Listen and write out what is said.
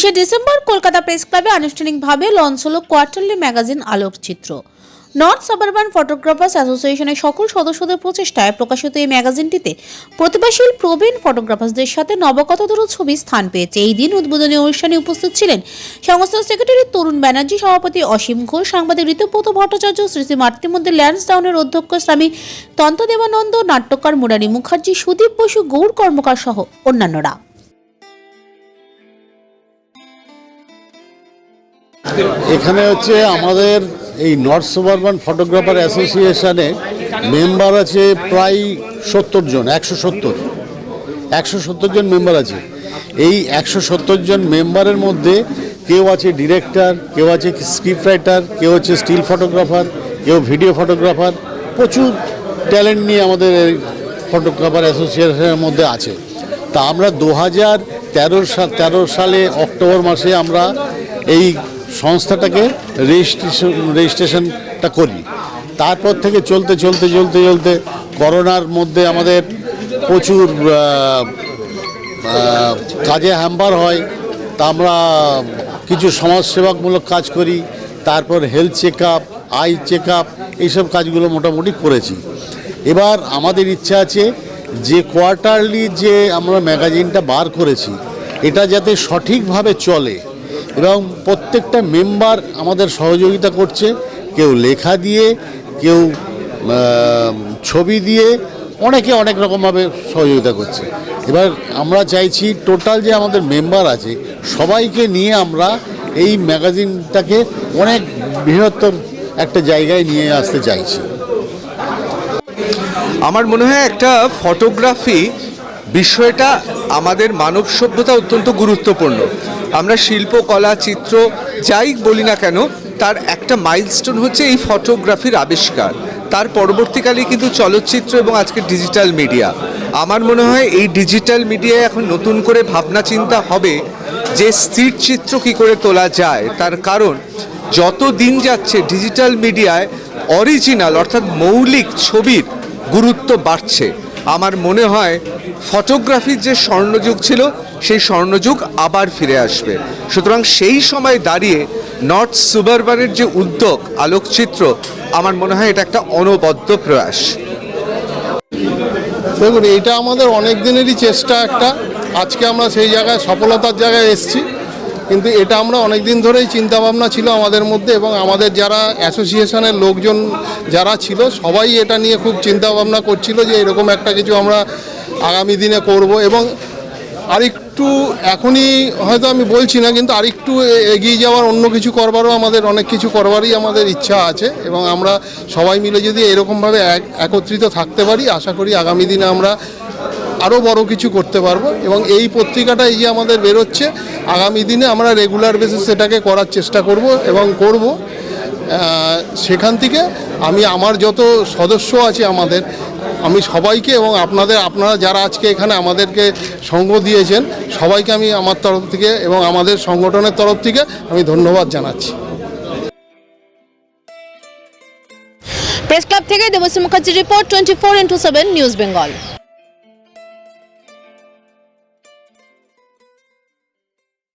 বিশে December Kolkata press ক্লাবে আনুষ্ঠানিকভাবে লঞ্চ হল quarterly magazine Alokchitra. North Suburban Photographers অ্যাসোসিয়েশনের সকল সদস্যদের প্রচেষ্টায় প্রকাশিত এই ম্যাগাজিনটিতে প্রতিভাশীল প্রবীণ ফটোগ্রাফার্সদের সাথে নবকতদর ছবি স্থান পেয়েছে। এই দিন উদ্বোধনী অনুষ্ঠানে উপস্থিত ছিলেন সংস্থার সেক্রেটারি তরুণ ব্যানার্জি, সভাপতি অসীম ঘোষ, সাংবাদিক ঋতুব্রত ভট্টাচার্য শ্রী শ্রী মাতৃমন্দির ল্যান্সডাউনের অধ্যক্ষ স্বামী তন্ত্রদেবানন্দ নাট্যকার মুরারি মুখার্জি, সুদীপ বসু গৌর কর্মকার সহ অন্যান্যরা। এখানে হচ্ছে আমাদের এই নর্থ সুবারবান ফটোগ্রাফার অ্যাসোসিয়েশনে মেম্বার আছে প্রায় সত্তর জন, একশো সত্তর। একশো সত্তর জন মেম্বার আছে। এই একশো সত্তর জন মেম্বারের মধ্যে কেউ আছে ডিরেক্টর, কেউ আছে স্ক্রিপ্ট রাইটার, কেউ হচ্ছে স্টিল ফটোগ্রাফার, কেউ ভিডিও ফটোগ্রাফার। প্রচুর ট্যালেন্ট নিয়ে আমাদের এই ফটোগ্রাফার অ্যাসোসিয়েশনের মধ্যে আছে। তা আমরা দু হাজার তেরো সালে অক্টোবর মাসে আমরা এই সংস্থাটাকে রেজিস্ট্রেশন রেজিস্ট্রেশনটা করি। তারপর থেকে চলতে চলতে চলতে চলতে করোনার মধ্যে আমাদের প্রচুর কাজে হ্যাম্পার হয়। তা আমরা কিছু সমাজসেবামূলক কাজ করি, তারপর health check up eye check up এইসব কাজগুলো মোটামুটি করেছি। এবার আমাদের ইচ্ছা আছে যে কোয়ার্টারলি যে আমরা ম্যাগাজিনটা বার করেছি, এটা যাতে সঠিকভাবে চলে। এবং প্রত্যেকটা মেম্বার আমাদের সহযোগিতা করছে। কেউ লেখা দিয়ে, কেউ ছবি দিয়ে, অনেকে অনেক রকমভাবে সহযোগিতা করছে। এবার আমরা চাইছি টোটাল যে আমাদের মেম্বার আছে, সবাইকে নিয়ে আমরা এই ম্যাগাজিনটাকে অনেক বৃহত্তর একটা জায়গায় নিয়ে আসতে চাইছি। আমার মনে হয় একটা ফটোগ্রাফি বিষয়টা আমাদের মানব সভ্যতা অত্যন্ত গুরুত্বপূর্ণ। আমরা শিল্প, কলা, চিত্র যাই বলি না কেন, তার একটা মাইলস্টোন হচ্ছে এই ফটোগ্রাফির আবিষ্কার। তার পরবর্তীকালে কিন্তু চলচ্চিত্র এবং আজকে ডিজিটাল মিডিয়া আমার মনে হয় এই ডিজিটাল মিডিয়ায় এখন নতুন করে ভাবনা চিন্তা হবে যে স্থির চিত্র কী করে তোলা যায়। তার কারণ, যত দিন যাচ্ছে ডিজিটাল মিডিয়ায় অরিজিনাল অর্থাৎ মৌলিক ছবির গুরুত্ব বাড়ছে। আমার মনে হয় ফটোগ্রাফির যে স্বর্ণযুগ ছিল, সেই স্বর্ণযুগ আবার ফিরে আসবে। সুতরাং সেই সময় দাঁড়িয়ে নর্থ সুবারবানের যে উদ্যোগ, আলোকচিত্র, আমার মনে হয় এটা একটা অনবদ্য প্রয়াস। দেখুন এটা আমাদের অনেক দিনেরই চেষ্টা একটা। আজকে আমরা সেই জায়গায়, সফলতার জায়গায় এসেছি। কিন্তু এটা আমরা অনেক দিন ধরেই চিন্তা ভাবনা ছিল আমাদের মধ্যে এবং আমাদের যারা অ্যাসোসিয়েশনের লোকজন যারা ছিল, সবাই এটা নিয়ে খুব চিন্তা ভাবনা করছিল যে এরকম একটা কিছু আমরা আগামী দিনে করব এবং আরেকটু এখনই হয়তো আমি বলছি না, কিন্তু আরেকটু এগিয়ে যাওয়ার অন্য কিছু করবারও আমাদের অনেক কিছু করবারই আমাদের ইচ্ছা আছে এবং আমরা সবাই মিলে যদি এরকমভাবে এক, একত্রিত থাকতে পারি, আশা করি আগামী দিনে আমরা আরও বড় কিছু করতে পারব এবং এই পত্রিকাটা এই যে আমাদের বেরোচ্ছে, আগামী দিনে আমরা রেগুলার বেসিস সেটাকে করার চেষ্টা করব এবং করব। সেখান থেকে আমি আমার যত সদস্য আছে আমাদের, আমি সবাইকে এবং আপনাদের, আপনারা যারা আজকে এখানে আমাদেরকে সঙ্গ দিয়েছেন, সবাইকে আমি আমার তরফ থেকে এবং আমাদের সংগঠনের তরফ থেকে আমি ধন্যবাদ জানাচ্ছি। প্রেস ক্লাব থেকে Debashree Mukherjee report twenty four into seven news Bengal